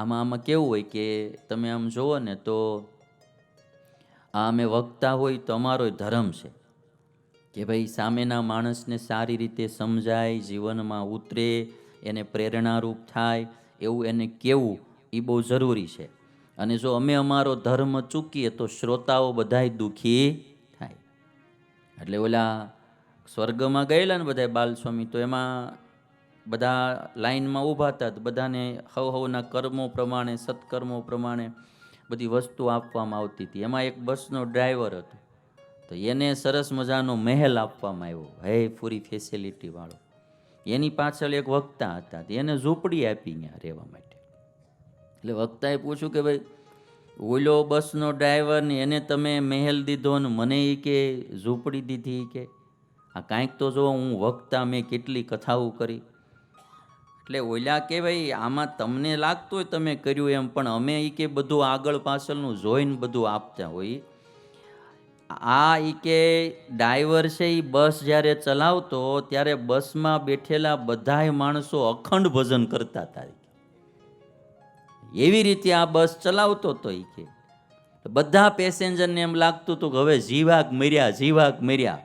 આમાં આમાં કેવું હોય કે તમે આમ જુઓ ને તો આ અમે વક્તા હોય તો અમારો ધર્મ છે કે ભાઈ સામેના માણસને સારી રીતે સમજાય, જીવનમાં ઉતરે, એને પ્રેરણારૂપ થાય, એવું એને કેવું એ બહુ જરૂરી છે. અને જો અમે અમારો ધર્મ ચૂકીએ તો શ્રોતાઓ બધાય દુઃખી થાય. એટલે ઓલા સ્વર્ગમાં ગયેલા ને બધા બાલસ્વામી, તો એમાં બધા લાઈનમાં ઊભા હતા બધાને હવ હવના કર્મો પ્રમાણે, સત્કર્મો પ્રમાણે બધી વસ્તુ આપવામાં આવતી હતી. એમાં એક બસનો ડ્રાઈવર હતો. તો એને સરસ મજાનો મહેલ આપવામાં આવ્યો. હે, પૂરી ફેસિલિટીવાળો એની પાછળ એક વક્તા હતા. એને ઝૂંપડી આપી ત્યાં રહેવા માટે. એટલે વક્તાએ પૂછ્યું કે ભાઈ, ઓલો બસનો ડ્રાઈવર ને એને તમે મહેલ દીધો ને મને એ કે ઝૂંપડી દીધી કે? આ કાંઈક તો જો હું વક્તા મેં કેટલી કથાઓ કરી. એટલે ઓલા કે ભાઈ, આમાં તમને લાગતું હોય તમે કર્યું એમ, પણ અમે એ કે બધું આગળ પાછળનું જોઈને બધું આપતા હોય. આ એ કે ડ્રાઈવર છે એ બસ જ્યારે ચલાવતો, ત્યારે બસમાં બેઠેલા બધાય માણસો અખંડ ભજન કરતા હતા એવી રીતે આ બસ ચલાવતો તો એ કે. બધા પેસેન્જરને એમ લાગતું હતું કે હવે જીવાક મર્યા જીવાક મર્યા.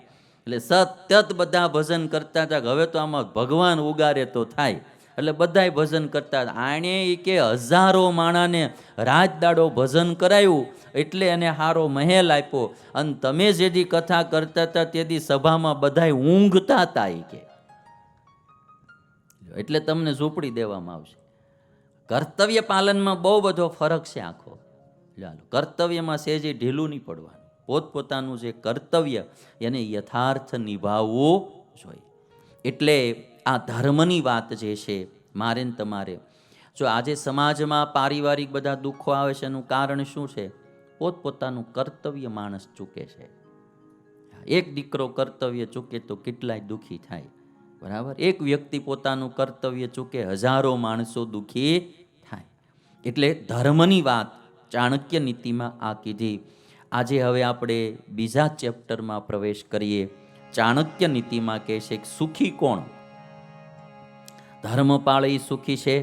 એટલે સતત બધા ભજન કરતા હતા કે હવે તો આમાં ભગવાન ઉગારે તો થાય. એટલે બધાય ભજન કરતા આણે એ કે હજારો માણાને રાત દાડો ભજન કરાયું, એટલે એને હારો મહેલ આપ્યો. અને તમે જેથી કથા કરતા હતા તેથી સભામાં બધાય ઊંઘતા હતા એ કે. એટલે તમને ઝૂંપડી દેવામાં આવશે. કર્તવ્ય પાલનમાં બહુ બધો ફરક છે આખો. ચાલો કર્તવ્યમાં સેજે ઢીલું નહીં પડવાનું. પોતપોતાનું જે કર્તવ્ય, એને યથાર્થ નિભાવવું જોઈએ. એટલે આ ધર્મની વાત જે છે, મારે ને તમારે. જો આજે સમાજમાં પારિવારિક બધા દુઃખો આવે છે, એનું કારણ શું છે? પોતપોતાનું કર્તવ્ય માણસ ચૂકે છે. એક દીકરો કર્તવ્ય ચૂકે તો કેટલાય દુઃખી થાય. બરાબર? એક વ્યક્તિ પોતાનું કર્તવ્ય ચૂકે, હજારો માણસો દુઃખી થાય. એટલે ધર્મની વાત ચાણક્ય નીતિમાં આ કીધી. આજે હવે આપણે બીજા ચેપ્ટરમાં પ્રવેશ કરીએ. ચાણક્ય નીતિમાં કહે છે કે સુખી કોણ? ધર્મપાળ એ સુખી છે.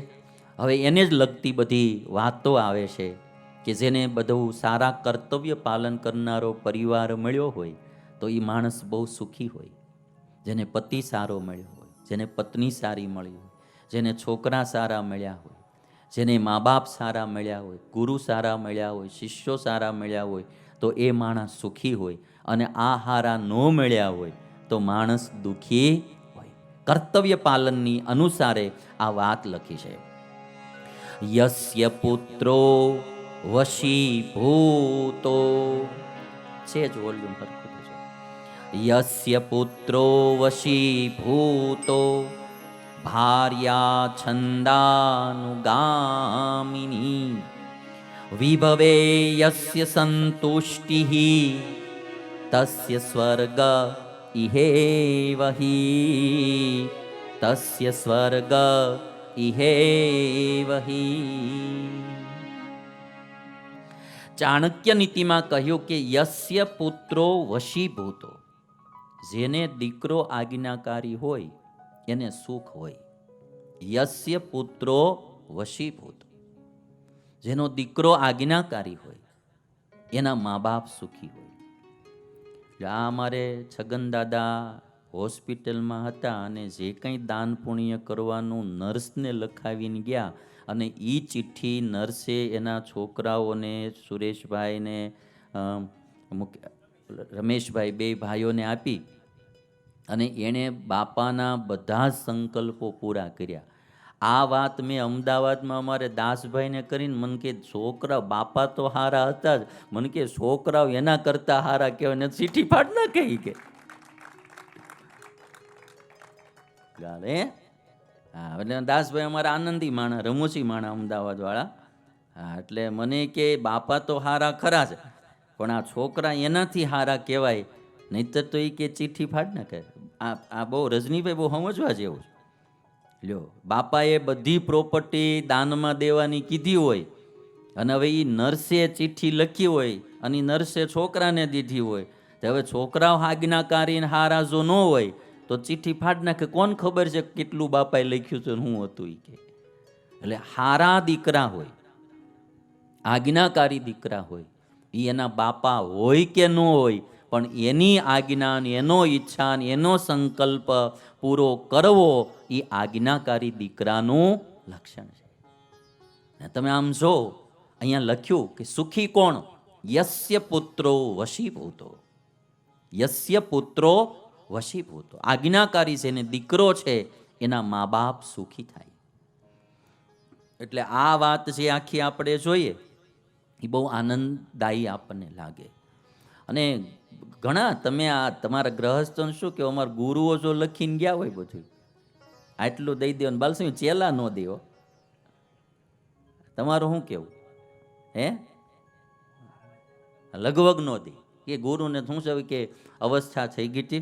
હવે એને જ લગતી બધી વાતો આવે છે કે જેને બધું સારા કર્તવ્ય પાલન કરનારો પરિવાર મળ્યો હોય, તો એ માણસ બહુ સુખી હોય. જેને પતિ સારો મળ્યો હોય, જેને પત્ની સારી મળી હોય, જેને છોકરા સારા મળ્યા હોય, જેને મા બાપ સારા મળ્યા હોય, ગુરુ સારા મળ્યા હોય, શિષ્યો સારા મળ્યા હોય, તો એ માણસ સુખી હોય અને આ હારા ન મળ્યા હોય, તો માણસ દુઃખી કર્તવ્ય પાલનની અનુસારે આ વાત લખી છે. યસ્ય પુત્રો વશીભૂતો. છે જ વોલ્યુમ પર યસ્ય પુત્રો વશીભૂતો. ભાર્યા છંદાનુગામિની. વિભવે યસ્ય સંતુષ્ટિ. તસ્ય સ્વર્ગ ઇહેવહિ તસ્ય સ્વર્ગ ઇહેવહિ ચાણક્ય નીતિમાં કહ્યું કે યસ્ય પુત્રો વશીભૂતો જેને દીકરો આજ્ઞાકારી હોય એને સુખ હોય યસ્ય પુત્રો વશીભૂતો જેનો દીકરો આજ્ઞાકારી હોય એના મા બાપ સુખી હોય આ અમારે છગન દાદા હોસ્પિટલમાં હતા અને જે કંઈ દાન પુણ્ય કરવાનું નર્સને લખાવીને ગયા અને એ ચિઠ્ઠી નર્સે એના છોકરાઓને સુરેશભાઈને રમેશભાઈ બે ભાઈઓને આપી અને એણે બાપાના બધા જ સંકલ્પો પૂરા કર્યા. આ વાત મેં અમદાવાદમાં અમારે દાસભાઈને કરીને, મને કે છોકરા બાપા તો હારા હતા જ. મને કે છોકરાઓ એના કરતાં હારા કહેવાય, ને ચીઠી ફાટ ના કહી કે. ગાલે? હા, એટલે દાસભાઈ અમારા આનંદી માણા રમોસી માણા અમદાવાદવાળા. હા, એટલે મને કે બાપા તો હારા ખરા છે પણ આ છોકરા એનાથી હારા કહેવાય. નહીતર તો એ કે ચીઠી ફાટ ના કહે. આ આ બહુ રજનીભાઈ બહુ સમજવા જેવું છે. લ્યો, બાપાએ બધી પ્રોપર્ટી દાનમાં દેવાની કીધી હોય અને હવે એ નર્સે ચિઠ્ઠી લખી હોય અને નર્સે છોકરાને દીધી હોય, તો હવે છોકરાઓ આજ્ઞાકારી હારા જો ન હોય, તો ચિઠ્ઠી ફાડ નાખે. કોણ ખબર છે કેટલું બાપાએ લખ્યું છે હું હતું એ કે? એટલે હારા દીકરા હોય, આજ્ઞાકારી દીકરા હોય એ એના બાપા હોય કે ન હોય પણ એની આજ્ઞા એનો ઈચ્છા એનો સંકલ્પ પૂરો કરવો એ આજ્ઞાકારી દીકરાનું લક્ષણ છે. તમે આમ જો, અહીંયા લખ્યું કે સુખી કોણ? યસ્ય પુત્રો વશીભૂતો. યસ્ય પુત્રો વશીભૂતો. આજ્ઞાકારી છે ને દીકરો છે, એના મા બાપ સુખી થાય. એટલે આ વાત જે આખી આપણે જોઈએ, એ બહુ આનંદદાયી આપણને લાગે. અને ઘણા, તમે આ તમારા ગ્રહસ્થોને શું કે અમારા ગુરુઓ જો લખીને ગયા હોય બધું આટલું દઈ દેવાનું. બાલસિંહ ચેલા ન દેવો. તમારું શું કેવું હે? લગભગ ન દે. કે ગુરુને શું છે? કે અવસ્થા થઈ ગઈ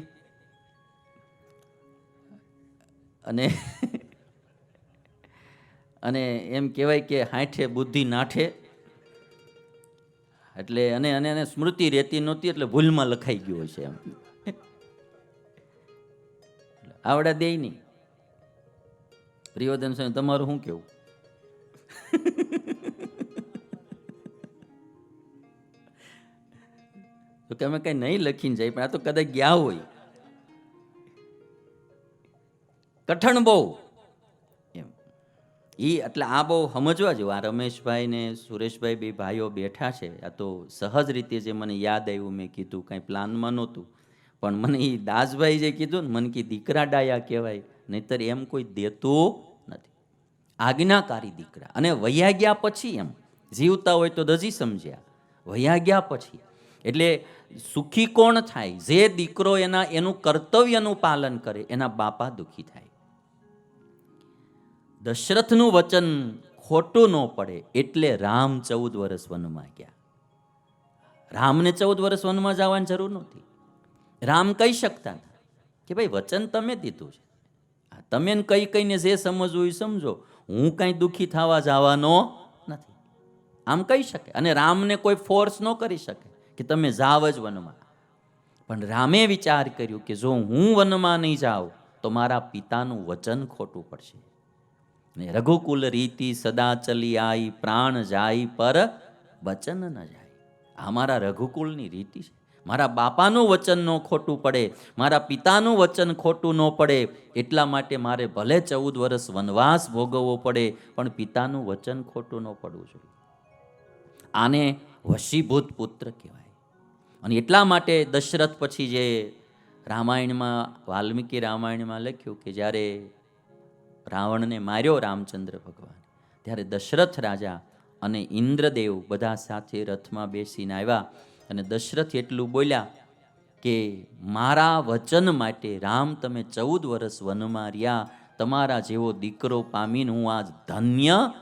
અને અને એમ કહેવાય કે હાંઠે બુદ્ધિ નાઠે. એટલે અને અને એને સ્મૃતિ રહેતી નહોતી એટલે ભૂલમાં લખાઈ ગયું છે એમ. આવડા દે નહીં. પ્રિયોદન સ્વામી, તમારું શું કેવું? તો કે અમે કઈ નહીં લખીને જાય, પણ આ તો કદાચ ગયા હોય. કઠણ બહુ. એ એટલે આ બહુ સમજવા જેવું. આ રમેશભાઈ ને સુરેશભાઈ બે ભાઈઓ બેઠા છે. આ તો સહજ રીતે જે મને યાદ આવ્યું, મેં કીધું કાંઈ પ્લાનમાં નહોતું. પણ મને એ દાસભાઈ જે કીધું ને, મને કે દીકરા ડાયા કહેવાય. નહીતર એમ કોઈ દેતું નથી. આજ્ઞાકારી દીકરા. અને વૈયા ગયા પછી એમ. જીવતા હોય તો દજી સમજ્યા. વૈયા ગયા પછી. એટલે સુખી કોણ થાય? જે દીકરો એના, એનું કર્તવ્યનું પાલન કરે, એના બાપા દુઃખી થાય. દશરથનું વચન ખોટું ન પડે એટલે રામ ચૌદ વર્ષ વનમાં ગયા. રામને ચૌદ વર્ષ વનમાં જવાની જરૂર નહોતી. રામ કહી શકતા હતા કે ભાઈ, વચન તમે દીધું છે. તમે કઈ કઈને જે સમજવું એ સમજો. હું કાંઈ દુઃખી થવા જવાનો નથી. આમ કહી શકે અને રામને કોઈ ફોર્સ ન કરી શકે કે તમે જાવ જ વનમાં. પણ રામે વિચાર કર્યો કે જો હું વનમાં નહીં જાઉં તો મારા પિતાનું વચન ખોટું પડશે. ને રઘુકુલ રીતિ સદા ચલી આઈ, પ્રાણ જાય પર વચન ન જાય. આ મારા રઘુકુલની રીતિ છે. મારા બાપાનું વચન ન ખોટું પડે, મારા પિતાનું વચન ખોટું ન પડે, એટલા માટે મારે ભલે ચૌદ વર્ષ વનવાસ ભોગવવો પડે, પણ પિતાનું વચન ખોટું ન પડવું જોઈએ. આને વશીભૂત પુત્ર કહેવાય. અને એટલા માટે દશરથ પછી જે રામાયણમાં, વાલ્મીકી રામાયણમાં લખ્યું કે જ્યારે રાવણને માર્યો રામચંદ્ર ભગવાન. ત્યારે દશરથ રાજા અને ઇન્દ્રદેવ બધા સાથે રથમાં બેસીને આવ્યા અને દશરથ એટલું બોલ્યા કે, મારા વચન માટે રામ, તમે ચૌદ વર્ષ વનમાં રહ્યા તમારા જેવો દીકરો પામીને હું આજ ધન્ય